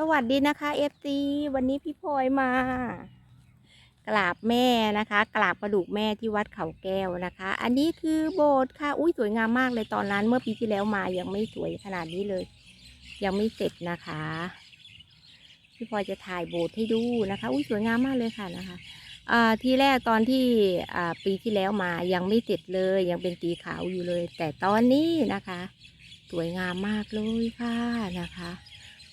สวัสดีนะคะเอฟซีวันนี้พี่พลอยมา กราบแม่นะคะ กราบกระดูกแม่ที่วัดเขาแก้วนะคะ อันนี้คือโบสถ์ค่ะอุ้ยสวยงามมากเลยตอนนั้นเมื่อปีที่แล้วมายังไม่สวยขนาดนี้เลย ยังไม่เสร็จนะคะ พี่พลอยจะถ่ายโบสถ์ให้ดูนะคะอุ้ยสวยงามมากเลยค่ะนะคะทีแรกตอนที่ปีที่แล้วมายังไม่เสร็จเลย ยังเป็นสีขาวอยู่เลย แต่ตอนนี้นะคะ สวยงามมากเลยค่ะนะคะ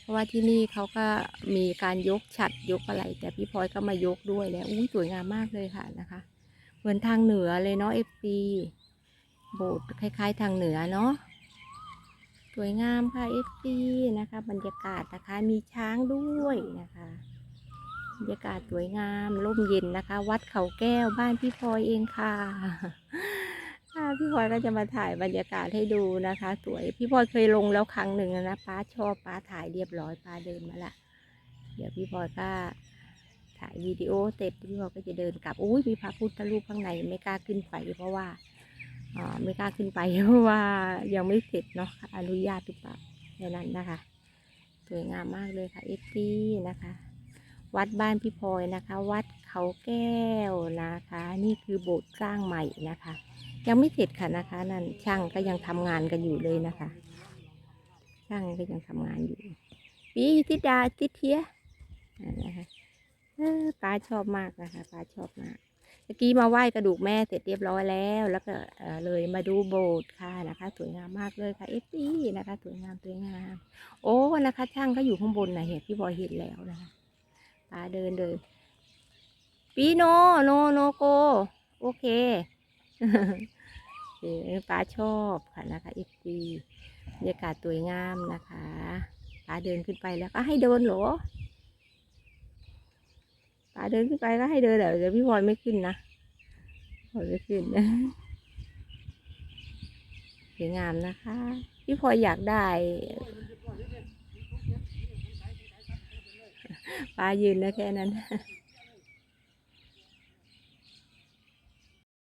เพราะว่าที่นี่เขาก็มีการยกฉัดยกอะไร แต่พี่พลอยก็มายกด้วยแล้วอุ้ยสวยงามมากเลยค่ะนะคะ เหมือนทางเหนือเลยเนาะเอฟซีโบสถ์คล้าย ๆ ทางเหนือเนาะสวยงามค่ะเอฟซีนะคะ บรรยากาศนะคะมีช้างด้วยนะคะบรรยากาศสวยงามร่มเย็นนะคะ วัดเขาแก้วบ้านพี่พลอยเองค่ะค่ะ พี่พลอยก็จะมาถ่ายบรรยากาศให้ดูนะคะ สวย พี่พลอยเคยลงแล้วครั้งหนึ่งนะป้าชอบป้าถ่ายเรียบร้อยป้าเดินมาละ เดี๋ยวพี่พลอยก็ถ่ายวิดีโอเสร็จพี่พลอยก็จะเดินกลับอุ้ยมีพระพุทธรูปข้างในไม่กล้าขึ้นไปเพราะว่าอ่าไม่กล้าขึ้นไปเพราะว่ายังไม่เสร็จเนาะอนุญาตหรือเปล่าแค่นั้นนะคะ สวยงามมากเลยค่ะเอฟซีนะคะวัดบ้านพี่พลอยนะคะ วัดเขาแก้วนะคะ นี่คือโบสถ์สร้างใหม่นะคะ ยังไม่เสร็จค่ะนะคะ นั่นช่างก็ยังทำงานกันอยู่เลยนะคะ ช่างก็ยังทำงานอยู่ปีทิดาทิดเทียนนะคะป้าชอบมากนะคะป้าชอบมากเมื่อกี้มาไหว้กระดูกแม่เสร็จเรียบร้อยแล้ว แล้วก็เออเลยมาดูโบสถ์ค่ะนะคะ สวยงามมากเลยค่ะเอฟซีนะคะ สวยงามสวยงาม โอ้นะคะ ช่างก็อยู่ข้างบนนะเห็นพี่บอยเห็นแล้วนะคะป้าเดินเลยปีโนโนโนโกโอเค ป้าชอบค่ะนะคะเอฟซีบรรยากาศสวยงามนะคะป้าเดินขึ้นไปแล้วก็ให้เดินหรอป้าเดินขึ้นไปก็ให้เดินเหรอเดี๋ยวพี่พลอยไม่ขึ้นนะพลอยไม่ขึ้นนะสวยงามนะคะ พี่พลอยอยากได้ป้ายืนนะแค่นั้น